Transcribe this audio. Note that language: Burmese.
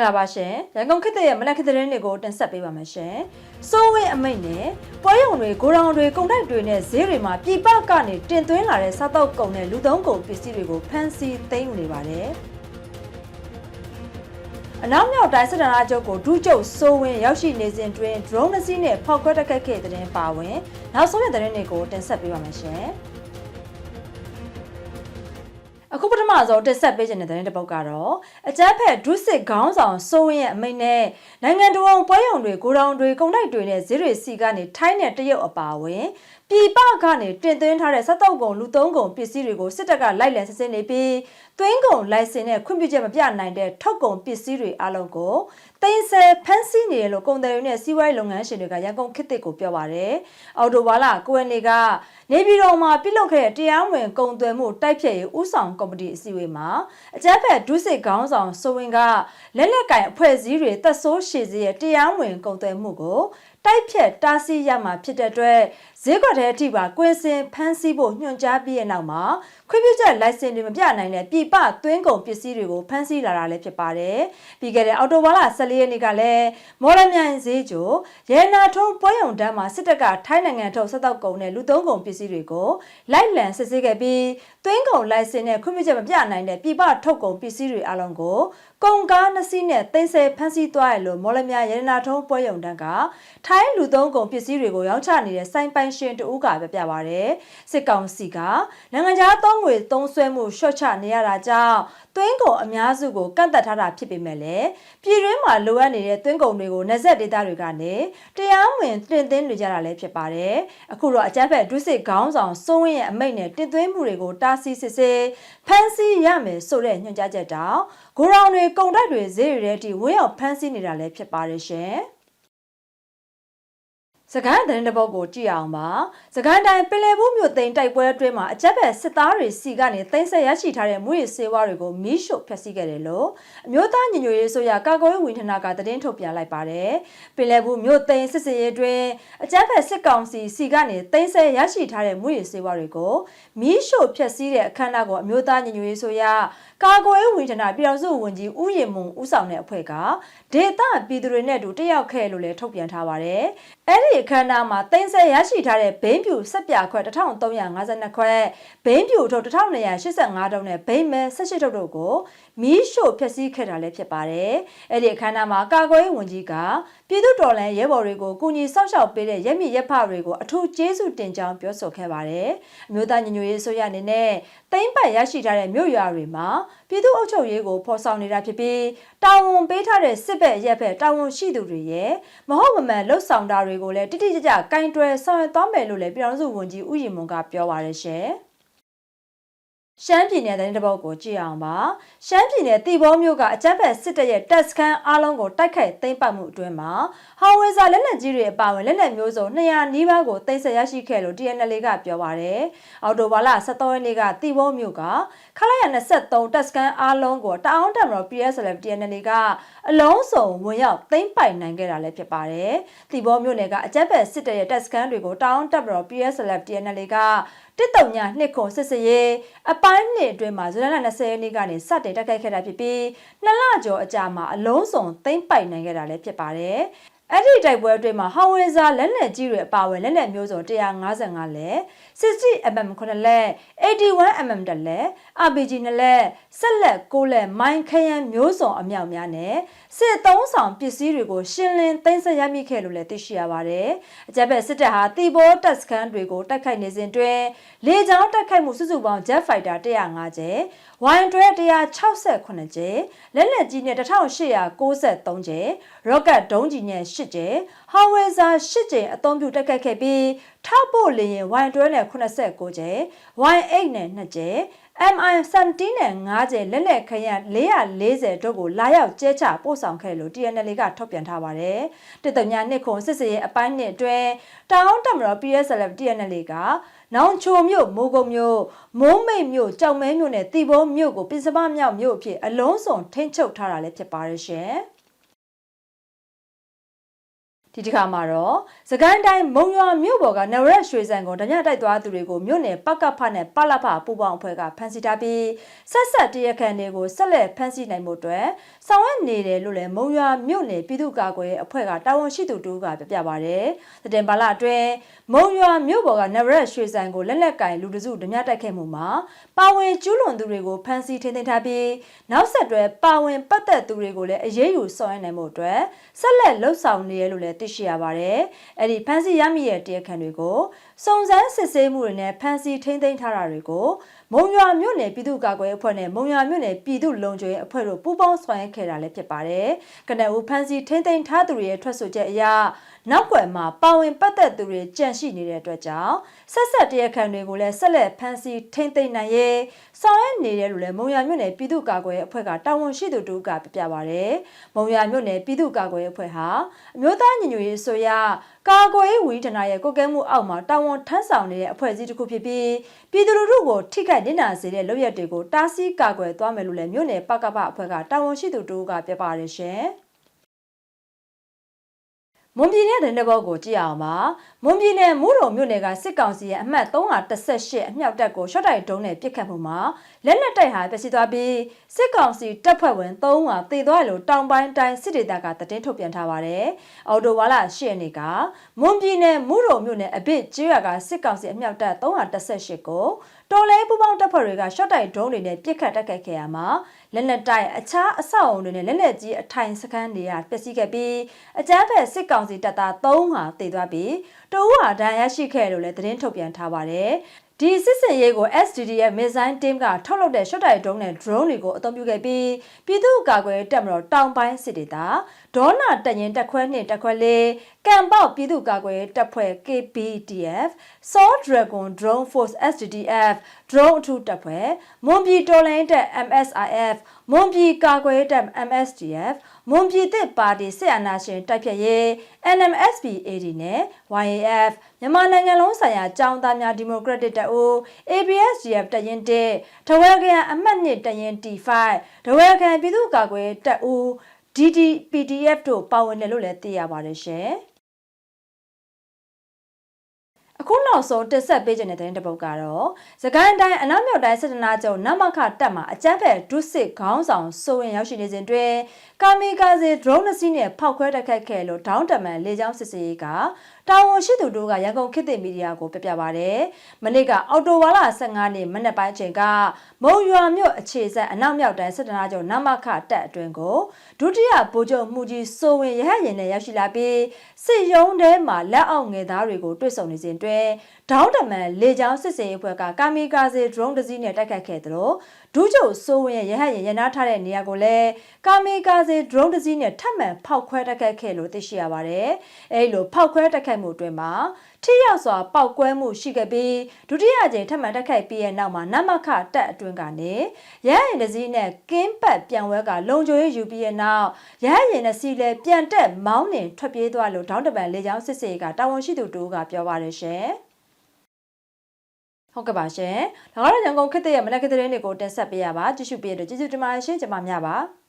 ္ဂလာပါရှင်ရန်ကုန်ခေတ်သစ်ရဲ့မနက်ခေတ်သတင်းတွေကိုတင်ဆက်ပေးပါမယ်ရှင်စိုးဝင်းအမိတ်နဲ့ပွဲရုံတွေဂိုရောင်တွေကုန်တိုက်တွေနဲ့ဈေးတွေမှာပြည်ပကနေတင်သွင်းလာတဲ့စားတောက်ကုန်နဲ့လူသုံးကုန်ပစ္စည်းတွေကိုဖမ်းဆီးသိမ်းယူနေပါတယ်အနောက်မြောက်တိုင်းစစ်တပ်အချုပ်ကိုဒုချုပ်စိုးဝင်းရောက်ရှိနေစဉ်တွင် drone တစ်စီးနဲ့ဖောက်ခွက်တက်ခတ်ခဲ့တဲ့တဲ့ပါဝင်နောက်ဆုံးရတဲ့သတင်းတွေကိုတင်ဆက်ပေးပါမယ်ရှင် အခုပထမဆုံးတက်ဆက်ပေးခြင်းတဲ့တဲ့တစ်ပုတ်ကတော့အကြမ်းဖက်ဒုစစ်ခေါင်းဆောင်စိုးဝင်းရဲ့အမိန့်နဲ့နိုင်ငံတော်ပွဲရုံတွေကိုတောင်တွေကုန်တိုက်တွေနဲ့ဈေးတွေစီကနေထိုင်းနဲ့တရုတ်အပါအဝင် ပြည်ပကနေတင်သွင်းထားတဲ့စက်တုပ်ကုန်လူသုံးကုန်ပစ္စည်းတွေကိုစစ်တပ်ကလိုက်လံစစ်ဆေးနေပြီးသွင်းကုန်လိုင်စင်နဲ့ခွင့်ပြုချက်မပြနိုင်တဲ့ထုတ်ကုန်ပစ္စည်းတွေအလုံးကိုတင်ဆယ်ဖမ်းဆီးနေတယ်လို့ကုန်တယ်တွေနဲ့စီးပွားရေးလုပ်ငန်းရှင်တွေကရန်ကုန်ခေတ်သစ်ကိုပြောပါတယ်။အော်တိုဘာလ9ရက်နေ့ကနေပြည်တော်မှာပြုလုပ်ခဲ့တဲ့တရားဝင်ကုန်သွယ်မှုတိုက်ဖျက်ရေးဥဆောင်ကော်မတီအစည်းအဝေးမှာအကြမ်းဖက်ဒုစစ်ခေါင်းဆောင်စိုးဝင်းကလက်လက်ကင်အဖွဲ့အစည်းတွေသက်ဆိုးရှည်စေရဲ့တရားဝင်ကုန်သွယ်မှုကို တိုက်ဖြတ်တားဆီးရမှာဖြစ်တဲ့အတွက်ဈေးကွက်ထဲအထိပါကွင်းစင်ဖမ်းဆီးဖို့ညွှန်ကြားပြီးတဲ့နောက်မှာခွင့်ပြုချက်လိုင်စင်တွေမပြနိုင်တဲ့ပြည်ပသွင်းကုန်ပစ္စည်းတွေကိုဖမ်းဆီးလာတာလည်းဖြစ်ပါတယ်။ပြီးခဲ့တဲ့အော်တိုဘာလ14ရက်နေ့ကလည်းမော်လမြိုင်ဈေးကျော်ရဲနာထုံးပွဲရုံတန်းမှာစစ်တပ်ကထိုင်းနိုင်ငံထုတ်ဆက်တော့ကုန်တဲ့လူသုံးကုန်ပစ္စည်းတွေကိုလိုက်လံစစ်ဆေးခဲ့ပြီးသွင်းကုန်လိုင်စင်နဲ့ခွင့်ပြုချက်မပြနိုင်တဲ့ပြည်ပထုတ်ကုန်ပစ္စည်းတွေအလုံးကို ကုန်ကားနှစ်စီးနဲ့တင်ဆက်ဖမ်းဆီးသွားရလို့မော်လမြိုင်ရဲနာထုံးပွဲရုံတန်းကထိုင်းလူသုံးကုန်ပစ္စည်းတွေကိုရောင်းချနေတဲ့စိုင်းပိုင်ရှင်တဦးကပြပြပါဗျ။စစ်ကောင်စီကနိုင်ငံခြားသုံးငွေသုံးစွဲမှုရှော့ချနေရတာကြောင့်သွင်းကုန်အများစုကိုကန့်သက်ထားတာဖြစ်ပေမဲ့လည်းပြည်တွင်းမှာလိုအပ်နေတဲ့သွင်းကုန်တွေကိုနေဆက်ဒေသတွေကနေတရားဝင်တင်သွင်းနေကြတာလည်းဖြစ်ပါတယ်။အခုတော့အကြမ်းဖက်ဒုစစ်ခေါင်းဆောင်စိုးဝင်းရဲ့အမိန့်နဲ့တင်သွင်းမှုတွေကိုတားဆီးစစ်ဆေးဖမ်းဆီးရမယ်ဆိုတဲ့ညွှန်ကြားချက်တောင်ဂိုရောင်တွေကုန်တိုက်တွေဈေးတွေထဲထိဝင်းရောက်ဖမ်းဆီးနေတာလည်းဖြစ်ပါတယ်ရှင်။ စကိုင်းသတင်းတစ်ပုဒ်ကိုကြည့်အောင်ပါစကိုင်းတိုင်းပင်လယ်ဘူးမြို့သိမ်းတိုက်ပွဲအတွင်းမှာအကြက်ဘက်စစ်သားတွေစီကနေသိမ်းဆက်ရရှိထားတဲ့မွေးစေဝါတွေကိုမီးရှို့ဖျက်ဆီးခဲ့တယ်လို့အမျိုးသားညီညွတ်ရေးဆိုရကာကွယ်ရေးဝန်ထမ်းကသတင်းထုတ်ပြန်လိုက်ပါတယ်ပင်လယ်ဘူးမြို့သိမ်းစစ်စေးအတွင်းအကြက်ဘက်စစ်ကောင်စီစီကနေသိမ်းဆက်ရရှိထားတဲ့မွေးစေဝါတွေကိုမီးရှို့ဖျက်ဆီးတဲ့အခမ်းအနားကိုအမျိုးသားညီညွတ်ရေးဆိုရ ကာကွယ်ရေးဝန်ထမ်းပြည်တော်စုဝန်ကြီးဦးရင်မုံဦးဆောင်တဲ့အဖွဲ့ကဒေသပြည်သူတွေနဲ့အတူတက်ရောက်ခဲ့လို့လည်းထုတ်ပြန်ထားပါတယ်အဲ့ဒီအခမ်းအနားမှာတင်ဆက်ရရှိထားတဲ့ဘိန်းပြူဆက်ပြခွက်1352ခွက်ဘိန်းပြူထုတ်1285တုံးနဲ့ဘိန်းမဲ18တုံးတို့ကိုမီးရှို့ဖျက်ဆီးခဲ့တာလည်းဖြစ်ပါတယ်။အဲ့ဒီအခမ်းအနားမှာကာကွယ်ရေးဝန်ကြီးက ပြည်သူတော်လှန်ရဲဘော်တွေကိုကူညီစောင့်ရှောက်ပေးတဲ့ရက်မြစ်ရက်ဖတွေကိုအထူးကျေးဇူးတင်ကြောင်းပြောဆိုခဲ့ပါတယ်။အမျိုးသားညီညွတ်ရေးဆိုရအနေနဲ့တိမ့်ပတ်ရရှိထားတဲ့မြို့ရွာတွေမှာပြည်သူ့အုပ်ချုပ်ရေးကိုဖော်ဆောင်နေတာဖြစ်ပြီးတာဝန်ပေးထားတဲ့စစ်ဘက်ရက်ဘက်တာဝန်ရှိသူတွေရဲ့မဟုတ်မမှန်လှုပ်ဆောင်တာတွေကိုလည်းတိတိကျကျကင်တွယ်ဆောင်ရွက်သွားမယ်လို့လည်းပြည်ထောင်စုဝန်ကြီးဦးရင်မွန်ကပြောပါရရှင်။ ရှမ်းပြည်နယ်တဲ့တပုတ်ကိုကြည့်အောင်ပါရှမ်းပြည်နယ်တီဘောမြို့ကအကြမ်းဖက်စစ်တပ်ရဲ့တပ်စခန်းအားလုံးကိုတိုက်ခိုက်သိမ်းပိုက်မှုအတွင်းမှာဟောင်ဝဲစာလက်နက်ကြီးတွေအပါအဝင်လက်နက်မျိုးစုံ200နီးပါးကိုသိမ်းဆည်းရရှိခဲ့လို့ TNL ကပြောပါရယ်အော်တိုဘာလ17ရက်နေ့ကတီဘောမြို့ကခလာရ23တပ်စခန်းအားလုံးကိုတအောင်းတက်မတော် PSLF TNL ကအလုံးစုံဝင်ရောက်သိမ်းပိုက်နိုင်ခဲ့တာလည်းဖြစ်ပါတယ်တီဘောမြို့နယ်ကအကြမ်းဖက်စစ်တပ်ရဲ့တပ်စခန်းတွေကိုတအောင်းတက်မတော် PSLF TNL က တစ်တုံညာနှစ်ခွန်စစ်စရေးအပိုင်းနှစ်အတွင်းမှာဇူလိုင်လ20ရက်နေ့ကနေစတင်တိုက်ခိုက်ခဲ့တာဖြစ်ပြီးနှစ်လကျော်အကြာမှာအလုံးစုံသိမ်းပိုက်နိုင်ခဲ့တာလည်းဖြစ်ပါတယ် အဲ့ဒီတိုက်ပွဲအတွင်းမှာဟောင်ဝဲဇာလက်နက်ကြီးတွေအပါအဝင်လက်နက်မျိုးစုံ155လက် 60mm 9လက် 81mm တလက် RPG 2လက်ဆက်လက်6လက်မိုင်းခရမ်းမျိုးစုံအမြောက်များနဲ့စစ်သုံးဆောင်ပစ္စည်းတွေကိုရှင်းလင်းသိမ်းဆည်းရမိခဲ့လို့လည်းသိရှိရပါတယ်။အကြမ်းဖက်စစ်တပ်ဟာတီဘောတပ်စခန်းတွေကိုတိုက်ခိုက်နေစဉ်တွင်လေကြောင်းတိုက်ခိုက်မှုစုစုပေါင်း Jet Fighter 105ကျဲ Y12 168ကျဲလက်လက်ကြီးနဲ့1893ကျဲ Rocket ဒုံးကြီးနဲ့8ကျဲ Howitzer 8ကျဲအသုံးပြုတိုက်ခိုက်ခဲ့ပြီးထောက်ပို့လေရင် Y12 နဲ့89ကျဲ Y8 နဲ့2ကျဲ MI17 နဲ့9ကျဲလက်လက်ခရန်440တို့ကိုလာရောက်ကျဲချပို့ဆောင်ခဲ့လို့ TNL ကထုတ်ပြန်ထားပါတယ်။တစ်တညာနှစ်ခုစစ်စရဲ့အပိုင်းနှစ်အတွင်းတောင်းတမတော် PSLF TNL ကနောင်ချိုမြို့မိုးကုံမြို့မိုးမိတ်မြို့ကြောက်မဲမြို့နဲ့တီဘောမြို့ကိုပြည်စပမြောက်မြို့အဖြစ်အလုံးစုံထိန်းချုပ်ထားတာလည်းဖြစ်ပါတယ်ရှင်။ ဒီတစ်ခါမှာတော့စကိုင်းတိုင်းမုံရွာမြို့ပေါ်ကနဝရက်ရွှေစံကိုဓညတိုက်သွားသူတွေကိုမြို့နယ်ပကဖနဲ့ပလဖပူပေါင်းအဖွဲ့ကဖမ်းဆီးထားပြီးဆက်ဆက်တရခန်တွေကိုဆက်လက်ဖမ်းဆီးနိုင်မှုအတွက်ဆောင်ရွက်နေတယ်လို့လည်းမုံရွာမြို့နယ်ပြည်သူ့ကာကွယ်အဖွဲ့ကတာဝန်ရှိသူတူကပြပြပါဗျ။တတင်ပါလာအတွင်းမုံရွာမြို့ပေါ်ကနဝရက်ရွှေစံကိုလက်လက်ကင်လူတစုဓညတိုက်ခဲ့မှုမှာပါဝင်ကျူးလွန်သူတွေကိုဖမ်းဆီးထိန်းသိမ်းထားပြီးနောက်ဆက်တွဲပါဝင်ပတ်သက်သူတွေကိုလည်းအရေးယူဆောင်ရွက်နိုင်မှုအတွက်ဆက်လက်လှုပ်ဆောင်နေရလို့လည်းသိရှိရပါတယ်။အဲ့ဒီဖမ်းဆီးရမိတဲ့တရားခံတွေကိုစုံစမ်းစစ်ဆေးမှုတွေနဲ့ဖမ်းဆီးထိန်းသိမ်းထားတာတွေကို မုံရွာမြို့နယ်ပြည်သူ့ကာကွယ်အဖွဲ့နဲ့မုံရွာမြို့နယ်ပြည်သူ့လုံခြုံရေးအဖွဲ့တို့ပူးပေါင်းဆောင်ရွက်ခဲ့တာလည်းဖြစ်ပါတယ်။ကနအူဖမ်းဆီးထိန်းသိမ်းထားသူတွေရဲ့ထွက်ဆိုချက်အရနောက်ွယ်မှာပါဝင်ပတ်သက်သူတွေကြန့်ရှိနေတဲ့အတွက်ကြောင့်ဆက်ဆက်တရားခံတွေကိုလည်းဆက်လက်ဖမ်းဆီးထိန်းသိမ်းနိုင်ရေးဆောင်ရွက်နေတယ်လို့လည်းမုံရွာမြို့နယ်ပြည်သူ့ကာကွယ်ရေးအဖွဲ့ကတာဝန်ရှိသူတို့ကပြပြပါဗျ။မုံရွာမြို့နယ်ပြည်သူ့ကာကွယ်ရေးအဖွဲ့ဟာအမျိုးသားညီညွတ်ရေးဆိုရကာကွယ်ရေးဝန်ကြီးဌာနရဲ့ကိုကဲမှုအောက်မှာတာဝန်ထမ်းဆောင်နေတဲ့အဖွဲ့အစည်းတစ်ခုဖြစ်ပြီးပြည်သူလူထုကိုထိခိုက်နစ်နာစေတဲ့လုပ်ရက်တွေကိုတားဆီးကာကွယ်သွားမယ်လို့လည်းမြို့နယ်ပကပအဖွဲ့ကတာဝန်ရှိသူတို့ကပြပါတယ်ရှင်။ မွန်ပြည်နယ်တဲ့ဘောကိုကြည့်အောင်ပါမွန်ပြည်နယ်မူးတုံမြို့နယ်ကစစ်ကောင်စီရဲ့အမှတ်318အမြောက်တပ်ကိုရှော့တိုက်ဒုံးနဲ့ပစ်ခတ်မှုမှာလက်နက်တိုက်ဟာပျက်စီးသွားပြီးစစ်ကောင်စီတပ်ဖွဲ့ဝင်3ဦးဟာတေသွားလို့တောင်ပိုင်းတိုင်းစစ်ဒေသကတည်ထုတ်ပြန်ထားပါတယ်။အော်တိုဝါလာ10ရက်နေ့ကမွန်ပြည်နယ်မူးတုံမြို့နယ်အဘစ်ကျေးရွာကစစ်ကောင်စီအမြောက်တပ်318ကို တော်လဲပူပေါင်းတပ်ဖွဲ့တွေကရှော့တိုက်ဒုံးတွေနဲ့ပစ်ခတ်တိုက်ခိုက်ခဲ့ရမှာလက်နက်တိုက်အခြားအဆောက်အုံတွေနဲ့လက်နက်ကြီးအထိုင်စခန်းတွေကပျက်စီးခဲ့ပြီးအကြမ်းဖက်စစ်ကောင်စီတပ်သား3ဟာတေသွားပြီးတအူးဟာဒဏ်ရာရှိခဲ့လို့လည်းသတင်းထုတ်ပြန်ထားပါတယ် ဒီစစ်စင်ရေးကို SDDF Missile Team ကထုတ်လုပ်တဲ့ shot တိုက် drone နဲ့ drone တွေကိုအသုံးပြုခဲ့ပြီးပြည်သူ့ကာကွယ်တပ်မတော်တောင်ပိုင်းစစ်ဒေသဒေါနာတပ်ရင်တက်ခွဲနှင့်တက်ခွဲလေးကံပေါက်ပြည်သူ့ကာကွယ်တပ်ဖွဲ့ KPDF Saw Dragon Drone Force SDDF drone အထူးတပ်ဖွဲ့မွန်ပြည်တော်လိုင်းတပ် MSIF မွန်ပြည်ကာကွယ်တပ် MSDF မွန်ပြည်သစ်ပါတီစစ်အာဏာရှင်တိုက်ဖြတ်ရေး NMSP AD နဲ့ YAF မြန်မာနိုင်ငံလုံးဆိုင်ရာចောင်းသားများဒီမိုကရက်တစ်တပ်ဦး ABSDF တရင်1ထဝဲခရံအမှတ်2တရင် T5 ထဝဲခရံပြည်သူ့ကာကွယ်တပ်ဦး DDPDF တို့ပါဝင်တယ်လို့လည်းသိရပါတယ်ရှင်။အခုနောက်ဆုံးတက်ဆက်ပေးခြင်းတဲ့တဲ့တပုတ်ကတော့သကိုင်းတိုင်းအနောက်မြောက်တိုင်းစစ်တနာချုပ်နမခတက်မှာအကြမ်းဖက်ဒုစစ်ခေါင်းဆောင်စိုးရင်ရောက်ရှိနေစဉ်တွင် ကာမီကာဇီ drone နှစ်စီးနဲ့ဖောက်ခွဲတိုက်ခိုက်ခဲ့လို့ဒေါင်းတမန်လေကြောင်းစစ်စေးကတာဝန်ရှိသူတို့ကရန်ကုန်ခေတ်သစ်မီဒီယာကိုပြပြပါဗျ။မနေ့ကအော်တိုဝါလာ15နေ့မနက်ပိုင်းချိန်ကမုံရွာမြို့အခြေဆက်အနောက်မြောက်တိုင်းစစ်တနာချုပ်နမခတက်အတွင်းကိုဒုတိယဗိုလ်ချုပ်မှုကြီးစိုးဝင်ရဟတ်ရင်နဲ့ရောက်ရှိလာပြီးစစ်ရုံးထဲမှာလက်အောက်ငယ်သားတွေကိုတွေ့ဆုံနေစဉ်တွင်ဒေါင်းတမန်လေကြောင်းစစ်စေးအဖွဲ့ကကာမီကာဇီ drone တစ်စီးနဲ့တိုက်ခတ်ခဲ့သလိုဒုချုပ်စိုးဝင်ရဲ့ရဟတ်ရင်ရနာထားတဲ့နေရာကိုလည်းကာမီကာဇီ drone တစ်စီးနဲ့ထပ်မံဖောက်ခွဲတိုက်ခတ်ခဲ့လို့သိရှိရပါတယ်။အဲဒီလိုဖောက်ခွဲတိုက်ခတ်မှုအတွင်းမှာထိရောက်စွာပောက်ကွဲမှုရှိခဲ့ပြီးဒုတိယကြိမ်ထပ်မံတိုက်ခိုက်ပြီးရဲ့နောက်မှာနမခတက်အတွင်းကနေရဟရင်တစည်းနဲ့ကင်းပတ်ပြန်ဝဲကလုံခြုံရေးယူပြီးရဲ့နောက်ရဟရင်နဲ့စီလဲပြန်တက်မောင်းနှင်ထွက်ပြေးသွားလို့ဒေါင်းတပန်လေကြောင်းစစ်စေးကတာဝန်ရှိသူတို့ကပြောပါတယ်ရှင် ဟုတ်ကဲ့ပါရှင်။ဒါကတော့ရန်ကုန်ခေတ်ရဲ့မနက်ခင်းသတင်းတွေကိုတင်ဆက်ပေးရပါကြည့်ရှုပေးရတဲ့ကျေးဇူးတင်ပါတယ်ရှင်ကျွန်မများပါ။